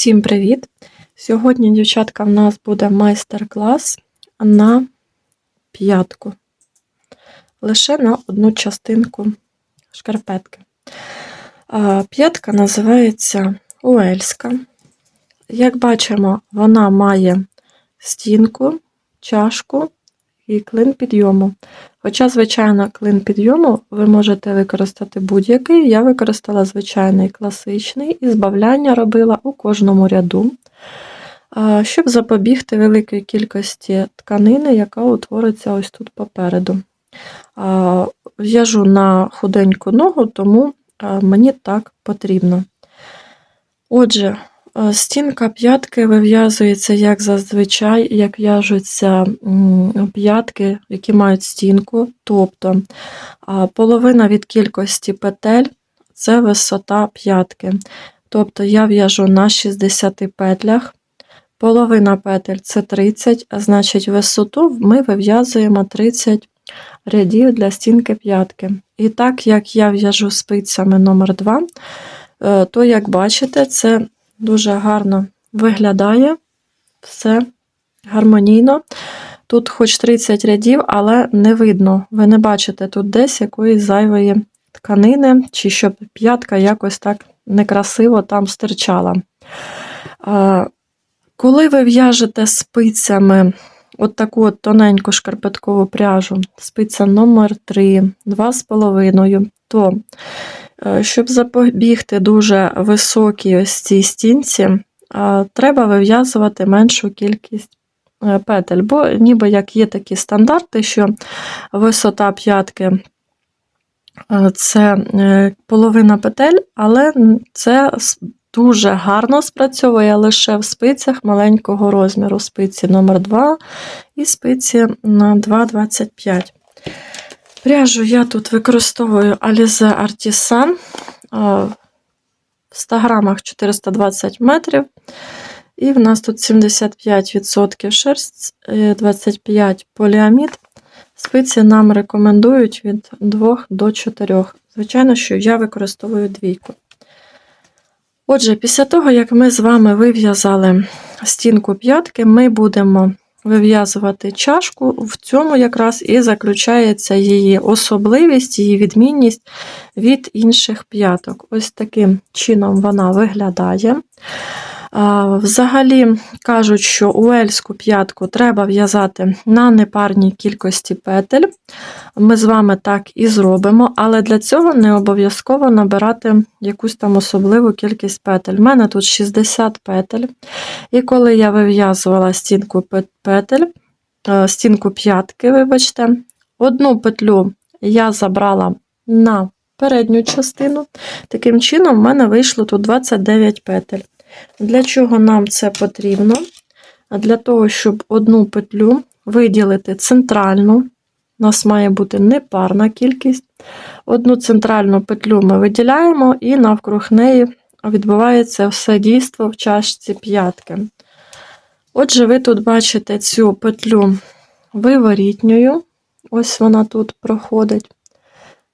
Всім привіт! Сьогодні, дівчатка, в нас буде майстер-клас на п'ятку. Лише на одну частинку шкарпетки. П'ятка називається Уельська. Як бачимо, вона має стінку, чашку і клин підйому. Хоча, звичайно, клин підйому ви можете використати будь-який. Я використала звичайний класичний і збавляння робила у кожному ряду, щоб запобігти великій кількості тканини, яка утвориться ось тут попереду. В'яжу на худеньку ногу, тому мені так потрібно. Отже, стінка п'ятки вив'язується, як зазвичай, як в'яжуться п'ятки, які мають стінку, тобто половина від кількості петель це висота п'ятки. Тобто я в'яжу на 60 петлях, половина петель це 30, а значить, висоту ми вив'язуємо 30 рядів для стінки п'ятки. І так як я в'яжу спицями номер 2 е, то, як бачите, це Дуже гарно виглядає все гармонійно. Тут хоч 30 рядів, але не видно. Ви не бачите тут десь якоїсь зайвої тканини, чи щоб п'ятка якось так некрасиво там стирчала. Коли ви в'яжете спицями от таку от тоненьку шкарпеткову пряжу, спиця номер 3 2,5, то щоб запобігти дуже високій ось цій стінці, е, треба вив'язувати меншу кількість е, петель, бо ніби як є такі стандарти, що висота п'ятки це половина петель, але це дуже гарно спрацьовує лише в спицях маленького розміру, спиці номер 2 і спиці на 2,25. Пряжу я тут використовую Alize Artisan в 100 грамах 420 метрів. І в нас тут 75% шерсть, 25 поліамід. Спиці нам рекомендують від 2 до 4. Звичайно, що я використовую двійку. Отже, після того, як ми з вами вив'язали стінку п'ятки, ми будемо вив'язувати чашку, в цьому якраз і заключається її особливість, її відмінність від інших п'яток. Ось таким чином вона виглядає. Взагалі кажуть, що уельську п'ятку треба в'язати на непарній кількості петель. Ми з вами так і зробимо, але для цього не обов'язково набирати якусь там особливу кількість петель. У мене тут 60 петель. І коли я вив'язувала стінку петель, е, стінку п'ятки, вибачте, одну петлю я забрала на передню частину. Таким чином, в мене вийшло тут 29 петель. Для чого нам це потрібно? Для того, щоб одну петлю виділити центральну, у нас має бути непарна кількість. Одну центральну петлю ми виділяємо, і навкруг неї відбувається все дійство в чашці п'ятки. Отже, ви тут бачите цю петлю виворітньою, ось вона тут проходить.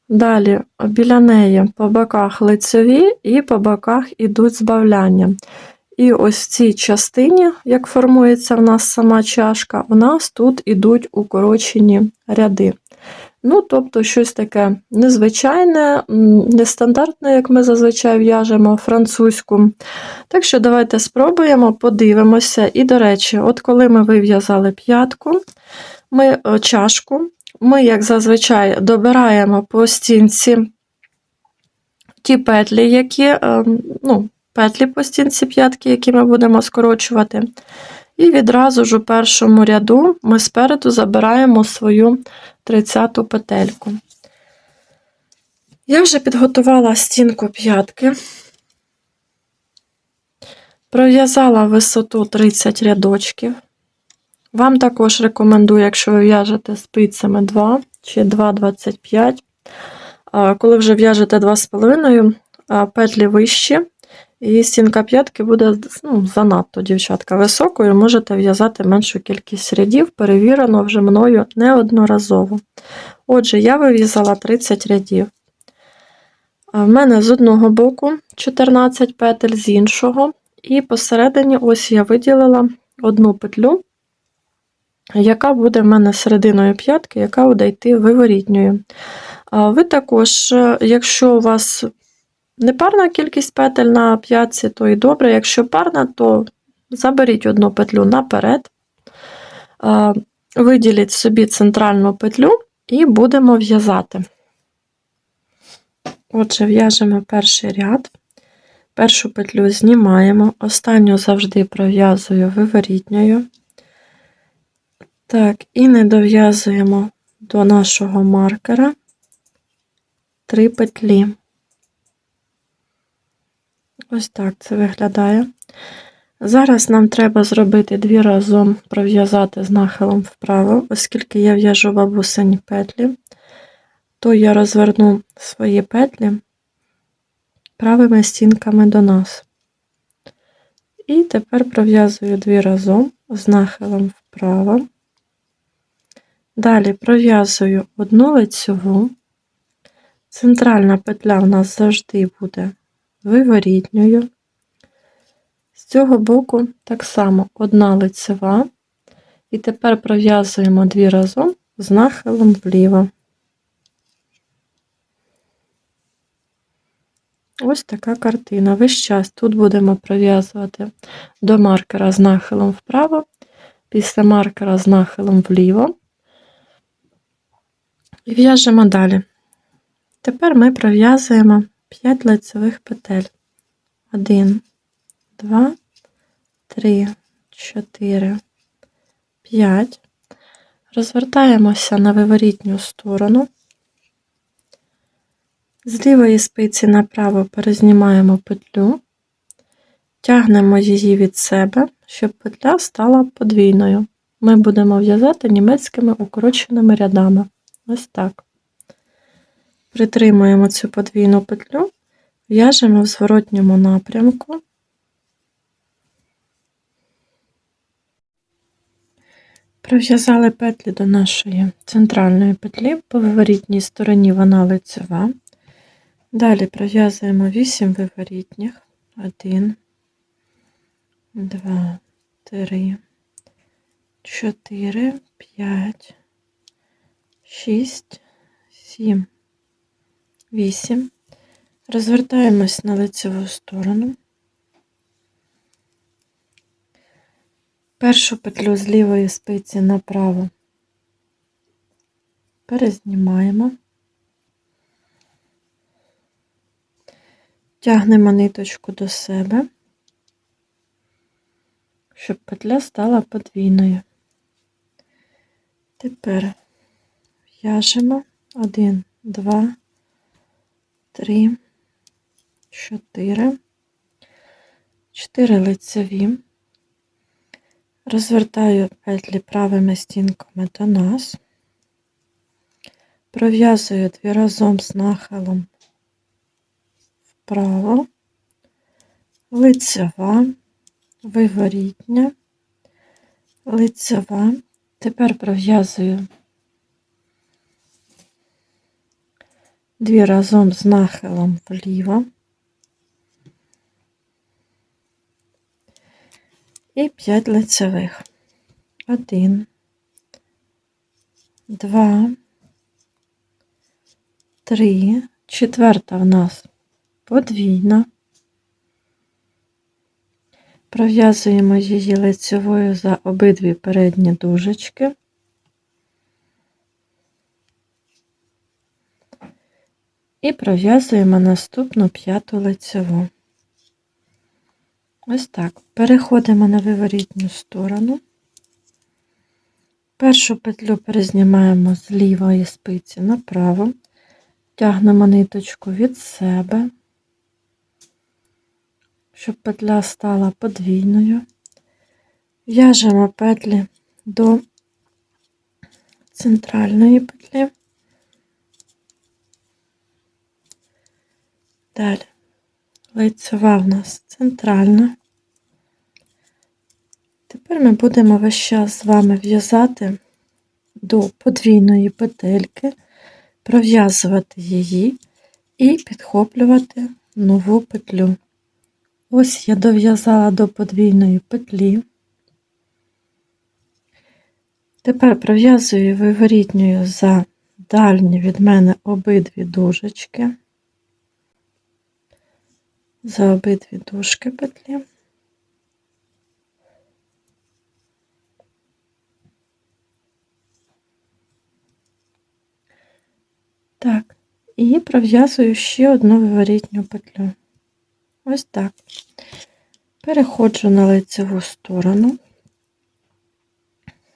Далі біля неї по боках лицеві і по боках ідуть збавляння. І ось в цій частині, як формується в нас сама чашка, у нас тут ідуть укорочені ряди. Ну, тобто, щось таке незвичайне, нестандартне, як ми зазвичай в'яжемо французьку. Так що, давайте спробуємо, подивимося. І, до речі, от коли ми вив'язали п'ятку, ми чашку, ми, як зазвичай, добираємо по стінці ті петлі, які, е, ну, петлі по стінці п'ятки, які ми будемо скорочувати. І відразу ж у першому ряду ми спереду забираємо свою 30-ту петельку. Я вже підготувала стінку п'ятки, пров'язала висоту 30 рядочків. Вам також рекомендую, якщо ви в'яжете спицями 2 чи 2,25. Коли вже в'яжете 2,5 петлі вищі, і стінка п'ятки буде ну, занадто, дівчатка, високою, можете в'язати меншу кількість рядів, перевірено вже мною неодноразово. Отже, я вив'язала 30 рядів. В мене з одного боку 14 петель, з іншого, і посередині ось я виділила одну петлю, яка буде в мене серединою п'ятки, яка буде йти виворітньою. Ви також, е, якщо у вас непарна кількість петель на п'ятці, то і добре. Якщо парна, то заберіть одну петлю наперед, виділіть собі центральну петлю і будемо в'язати. Отже, в'яжемо перший ряд. Першу петлю знімаємо, останню завжди пров'язую виворітньою. Так, і не дов'язуємо до нашого маркера три петлі. Ось так це виглядає. Зараз нам треба зробити дві разом пров'язати з нахилом вправо, оскільки я в'яжу бабусині петлі, то я розверну свої петлі правими стінками до нас. І тепер пров'язую дві разом з нахилом вправо. Далі пров'язую одну лицьову. Центральна петля у нас завжди буде виворітньою. З цього боку так само одна лицева. І тепер пров'язуємо дві разом з нахилом вліво. Ось така картина. Весь час тут будемо пров'язувати до маркера з нахилом вправо, після маркера з нахилом вліво. І в'яжемо далі. Тепер ми пров'язуємо 5 лицевих петель. 1, 2, 3, 4, 5. Розвертаємося на виворітню сторону. З лівої спиці направо перезнімаємо петлю, тягнемо її від себе, щоб петля стала подвійною. Ми будемо в'язати німецькими укороченими рядами. Ось так. Притримуємо цю подвійну петлю, в'яжемо в зворотньому напрямку. Пров'язали петлі до нашої центральної петлі, по виворітній стороні вона лицева. Далі пров'язуємо 8 виворітніх. 1, 2, 3, 4, 5, 6, 7, 8. Розвертаємось на лицеву сторону. Першу петлю з лівої спиці направо перезнімаємо, тягнемо ниточку до себе, щоб петля стала подвійною. Тепер в'яжемо 1, 2, 3, 4, 4 лицеві. Розвертаю петлі правими стінками до нас, пров'язую дві разом з нахилом вправо, лицева, виворітня, лицева. Тепер пров'язую дві разом з нахилом вліво. і 5 лицевих. 1, 2, 3, четверта в нас подвійна. Пров'язуємо її лицевою за обидві передні дужечки. І пров'язуємо наступну п'яту лицеву. Ось так. Переходимо на виворітню сторону. Першу петлю перезнімаємо з лівої спиці направо, тягнемо ниточку від себе, щоб петля стала подвійною. В'яжемо петлі до центральної петлі. Далі лицева в нас центральна. Тепер ми будемо весь час з вами в'язати до подвійної петельки, пров'язувати її і підхоплювати нову петлю. Ось я дов'язала до подвійної петлі. Тепер пров'язую виворітньою за дальні від мене обидві дужечки, за обидві дужки петлі. Так, і пров'язую ще одну виворітню петлю. Ось так. Переходжу на лицеву сторону.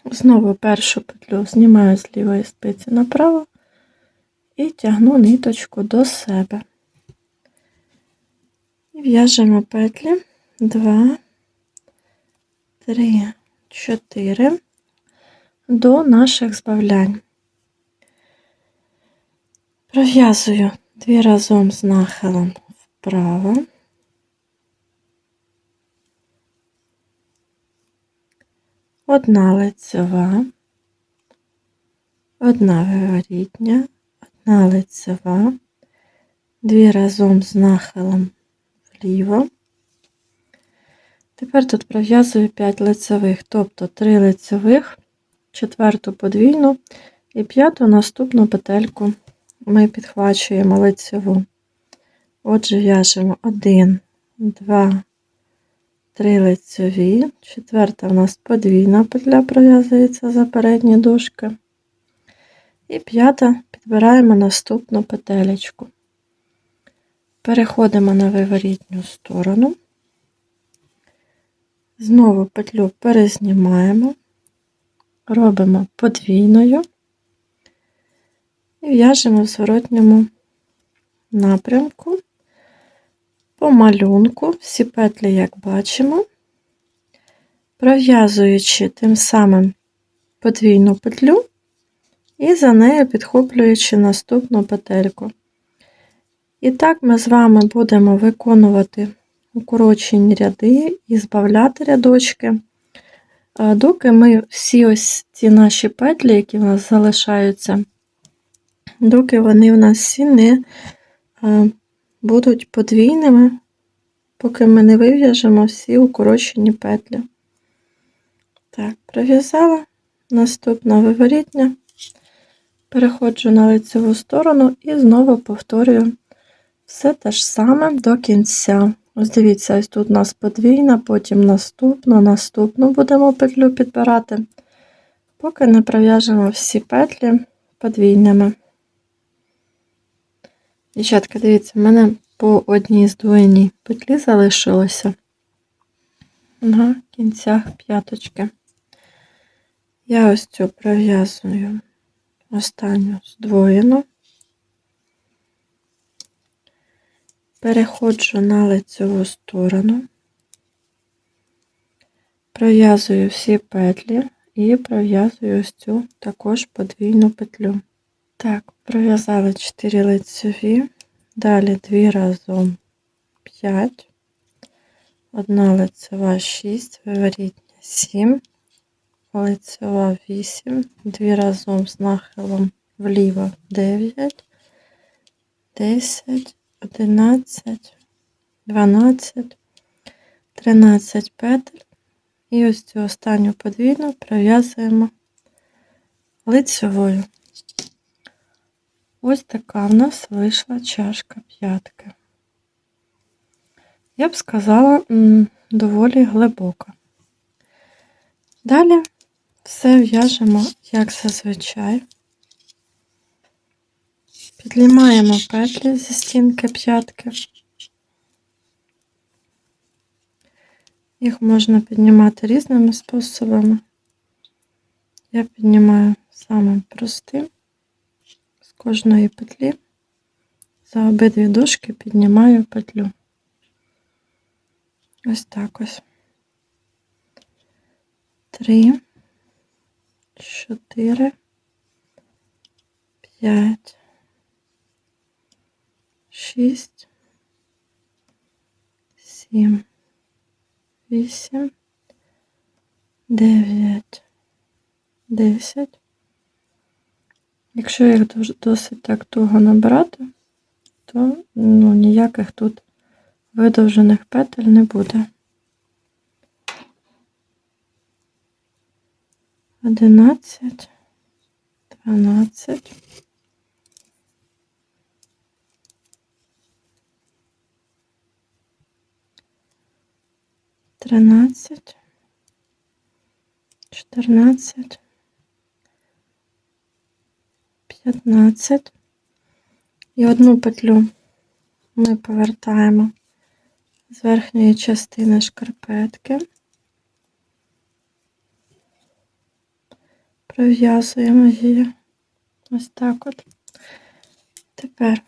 Знову першу петлю знімаю з лівої спиці направо і тягну ниточку до себе. В'яжемо петлі. 2, 3, 4 до наших збавлянь. Пров'язую дві разом з нахилом вправо. Одна лицева, одна виворітня, одна лицева, дві разом з нахилом вліво. Тепер тут пров'язую 5 лицевих, тобто 3 лицевих, четверту подвійну і п'яту наступну петельку ми підхвачуємо лицеву. Отже, в'яжемо 1, 2, 3 лицеві, четверта в нас подвійна петля пров'язується за передні дужки. І п'ята підбираємо наступну петелечку. Переходимо на виворітню сторону. Знову петлю перезнімаємо, робимо подвійною і в'яжемо в зворотньому напрямку по малюнку, всі петлі, як бачимо, пров'язуючи тим самим подвійну петлю і за нею підхоплюючи наступну петельку. І так ми з вами будемо виконувати укорочені ряди і збавляти рядочки, доки ми всі ось ці наші петлі, які в нас залишаються, доки вони в нас всі не будуть подвійними, поки ми не вив'яжемо всі укорочені петлі. Так, пров'язала, наступна виворітня, переходжу на лицеву сторону і знову повторюю все те ж саме до кінця. Ось дивіться, ось тут у нас подвійна, потім наступну, наступну будемо петлю підбирати, поки не пров'яжемо всі петлі подвійними. Дівчатка, дивіться, в мене по одній здвоєній петлі залишилося на кінцях п'яточки. Я ось цю пров'язую останню здвоєну, переходжу на лицеву сторону, пров'язую всі петлі і пров'язую ось цю також подвійну петлю. Так, пров'язали 4 лицеві, далі 2 разом 5, одна лицева 6, виворітня 7, лицева 8, 2 разом з нахилом вліво 9, 10, 11, 12, 13 петель. І ось цю останню подвійну пров'язуємо лицевою. Ось така в нас вийшла чашка п'ятки. Я б сказала, доволі глибока. Далі все в'яжемо, як зазвичай. Підлімаємо петлі зі стінки п'ятки. Їх можна піднімати різними способами. Я піднімаю самим простим з кожної петлі за обидві дужки піднімаю петлю. Ось так ось. Три, чотири, п'ять, шість, сім, вісім, дев'ять, десять. Якщо їх досить так туго набирати, то ну, ніяких тут видовжених петель не буде. Одинадцять, дванадцять. Тринадцять, чотирнадцять, п'ятнадцять. І одну петлю ми повертаємо з верхньої частини шкарпетки, пров'язуємо її ось так от. Тепер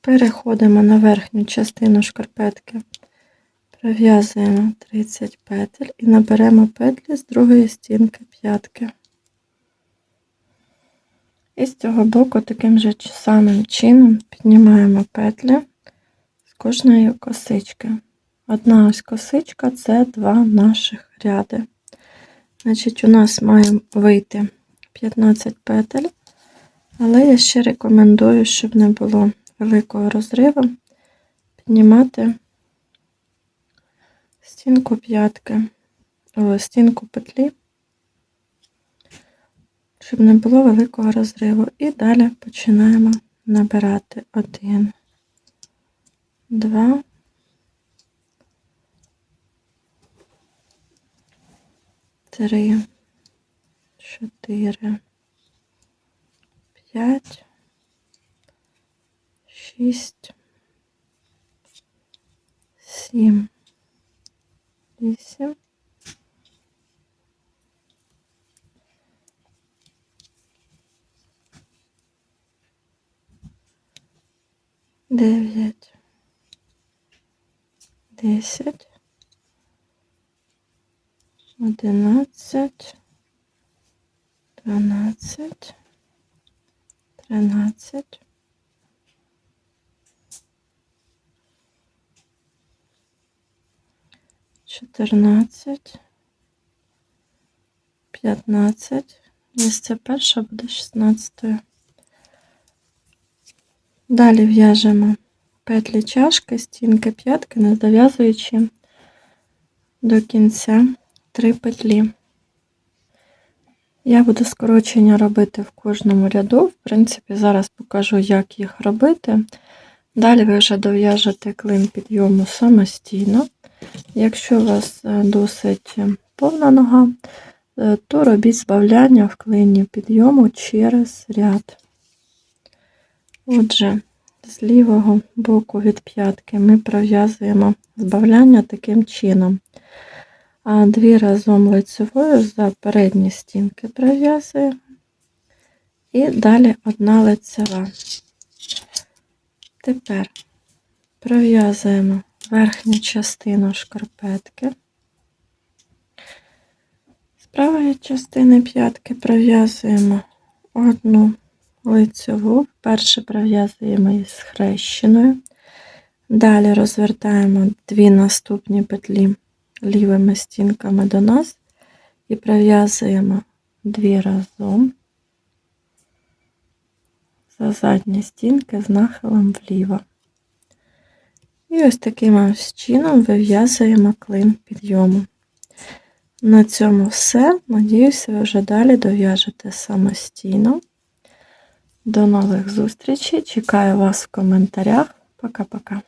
переходимо на верхню частину шкарпетки, пров'язуємо 30 петель і наберемо петлі з другої стінки п'ятки. І з цього боку таким же самим чином піднімаємо петлі з кожної косички. Одна ось косичка це два наших ряди. Значить, у нас має вийти 15 петель, але я ще рекомендую, щоб не було великого розриву, піднімати стінку п'ятки, стінку петлі. Щоб не було великого розриву. І далі починаємо набирати. Один, два, три, чотири, п'ять, шість, сім, вісім. дев'ять, десять, одинадцять, дванадцять, тринадцять, чотирнадцять, п'ятнадцять. Місце перше буде шістнадцятою. Далі в'яжемо петлі чашки, стінки п'ятки, не дов'язуючи до кінця три петлі. Я буду скорочення робити в кожному ряду. В принципі, зараз покажу, як їх робити. Далі ви вже дов'яжете клин підйому самостійно. Якщо у вас е, досить повна нога, е, то робіть збавляння в клині підйому через ряд. Отже, з лівого боку від п'ятки ми пров'язуємо збавляння таким чином. А дві разом лицевою за передні стінки пров'язуємо. І далі одна лицева. Тепер пров'язуємо верхню частину шкарпетки. З правої частини п'ятки пров'язуємо одну лицеву, вперше пров'язуємо її з хрещеною. Далі розвертаємо дві наступні петлі лівими стінками до нас і пров'язуємо дві разом за задні стінки з нахилом вліво. І ось таким чином вив'язуємо клин підйому. На цьому все. Надіюся, ви вже далі дов'яжете самостійно. До нових зустрічей. Чекаю вас в коментарях. Пока-пока.